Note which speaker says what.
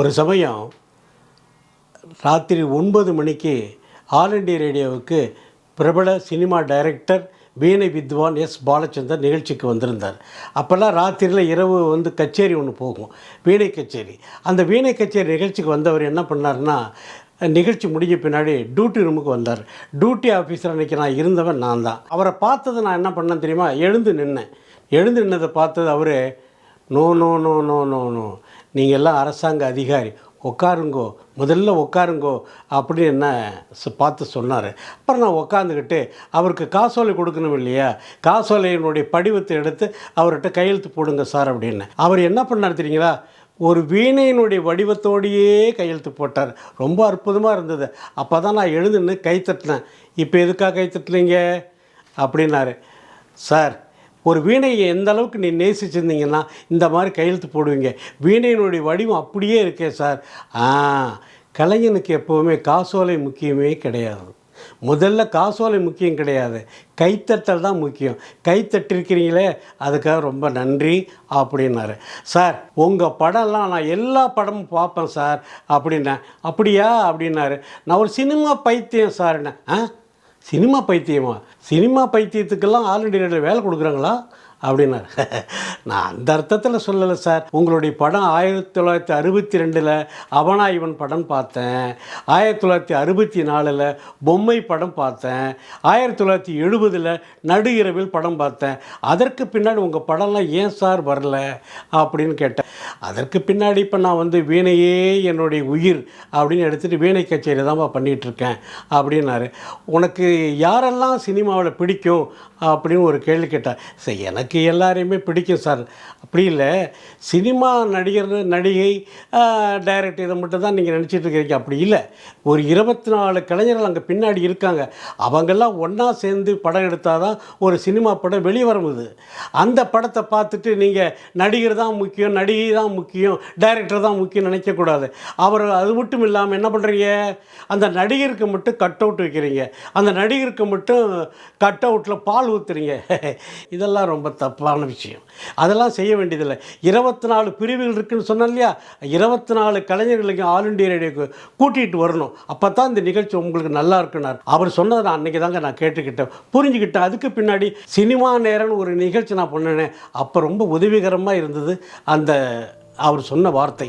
Speaker 1: ஒரு சமயம் ராத்திரி ஒன்பது மணிக்கு ஆல் இண்டியா ரேடியோவுக்கு பிரபல சினிமா டைரக்டர் வீணை வித்வான் எஸ் பாலச்சந்தர் நிகழ்ச்சிக்கு வந்திருந்தார். அப்போல்லாம் ராத்திரியில் இரவு வந்து கச்சேரி ஒன்று போகும் வீணை கச்சேரி. அந்த வீணை கச்சேரி நிகழ்ச்சிக்கு வந்தவர் என்ன பண்ணாருன்னா நிகழ்ச்சி முடிஞ்ச பின்னாடி டியூட்டி ரூமுக்கு வந்தார். டியூட்டி ஆஃபீஸர் அன்றைக்கி நான் இருந்தவன் நான் தான். அவரை பார்த்தது நான் என்ன பண்ணேன் தெரியுமா? எழுந்து நின்னேன். எழுந்து நின்னதை பார்த்தது அவர் no no no no no no நீங்கள் எல்லாம் அரசாங்க அதிகாரி. உட்காருங்கோ. முதல்ல உட்காருங்கோ. அப்படின்னு என்ன பார்த்து சொன்னார். அப்புறம் நான் உட்காந்துக்கிட்டு அவருக்கு காசோலை கொடுக்கணும் இல்லையா? காசோலையினுடைய படிவத்தை எடுத்து அவர்கிட்ட கையெழுத்து போடுங்க சார் அப்படின்னு. அவர் என்ன பண்ணார் தெரியுங்களா? ஒரு வீணையினுடைய வடிவத்தோடையே கையெழுத்து போட்டார். ரொம்ப அற்புதமாக இருந்தது. அப்போ தான் நான் எழுதுன்னு கை தட்டினேன். இப்போ எதுக்காக கை தட்டுனீங்க? அப்படின்னாரு. சார் ஒரு வீணையை எந்த அளவுக்கு நீ நேசிச்சிருந்தீங்கன்னா இந்த மாதிரி கையெழுத்து போடுவீங்க. வீணையினுடைய வடிவம் அப்படியே இருக்கே சார். ஆ கலைஞனுக்கு எப்போவுமே காசோலை முக்கியமே கிடையாது. முதல்ல காசோலை முக்கியம் கிடையாது. கைத்தட்டல் தான் முக்கியம். கைத்தட்டிருக்கிறீங்களே அதுக்காக ரொம்ப நன்றி அப்படின்னாரு. சார் உங்கள் படம்லாம் நான் எல்லா படமும் பார்ப்பேன் சார் அப்படின்னேன் அப்படியா அப்படின்னாரு. நான் ஒரு சினிமா பைத்தியம் சார்ண்ணே ஆ? சினிமா பைத்தியமா? சினிமா பைத்தியத்துக்கெல்லாம் ஆல் இண்டியா வேலை கொடுக்குறாங்களா? அப்படின்னாரு நான் அந்த அர்த்தத்தில் சொல்லலை சார். உங்களுடைய படம் ஆயிரத்தி தொள்ளாயிரத்தி அறுபத்தி ரெண்டில் அவனா இவன் படம் பார்த்தேன். ஆயிரத்தி தொள்ளாயிரத்தி அறுபத்தி நாலில் பொம்மை படம் பார்த்தேன். ஆயிரத்தி தொள்ளாயிரத்தி எழுபதில் நடு இரவில் படம் பார்த்தேன். அதற்கு பின்னாடி உங்கள் படம்லாம் ஏன் சார் வரல அப்படின்னு கேட்டேன். அதற்கு பின்னாடி இப்போ நான் வந்து வீணையே என்னுடைய உயிர் அப்படின்னு எடுத்துகிட்டு வீணை கச்சேரி தான் பண்ணிகிட்ருக்கேன் அப்படின்னாரு. உனக்கு யாரெல்லாம் சினிமாவில் பிடிக்கும் அப்படின்னு ஒரு கேள்வி கேட்டார் சரி எனக்கு எனக்கு எல்லாரையுமே பிடிக்கும் சார். அப்படி இல்லை சினிமா நடிகர் நடிகை டைரக்டர் இதை மட்டும் தான் நீங்கள் நினச்சிட்டு இருக்கிறீங்க அப்படி இல்லை ஒரு இருபத்தி நாலு கலைஞர்கள் அங்கே பின்னாடி இருக்காங்க. அவங்கெல்லாம் ஒன்றா சேர்ந்து படம் எடுத்தால் தான் ஒரு சினிமா படம் வெளியே அந்த படத்தை பார்த்துட்டு நீங்கள் நடிகர் தான் முக்கியம் நடிகை தான் முக்கியம் டைரக்டர் தான் முக்கியம் நினைக்கக்கூடாது. அவர் அது மட்டும் இல்லாமல் என்ன பண்ணுறீங்க அந்த நடிகருக்கு மட்டும் கட் அவுட் வைக்கிறீங்க. அந்த நடிகருக்கு மட்டும் கட் அவுட்டில் பால் ஊற்றுறீங்க இதெல்லாம் ரொம்ப தப்பான விஷயம். அதெல்லாம் செய்ய வேண்டியதில்லை. இருபத்தி நாலு பிரிவுகள் இருக்குதுன்னு சொன்னேன் இல்லையா? இருபத்தி நாலு கலைஞர்களுக்கு ஆல் இண்டியா ரேடியோக்கு கூட்டிகிட்டு வரணும். அப்போ தான் இந்த நிகழ்ச்சி உங்களுக்கு நல்லா இருக்குனார் அவர் சொன்னதை நான் அன்றைக்கி தாங்க நான் கேட்டுக்கிட்டேன். புரிஞ்சுக்கிட்டேன். அதுக்கு பின்னாடி சினிமா நேரம்னு ஒரு நிகழ்ச்சி நான் பண்ணினேன் அப்போ ரொம்ப உதவிகரமாக இருந்தது அந்த அவர் சொன்ன வார்த்தை.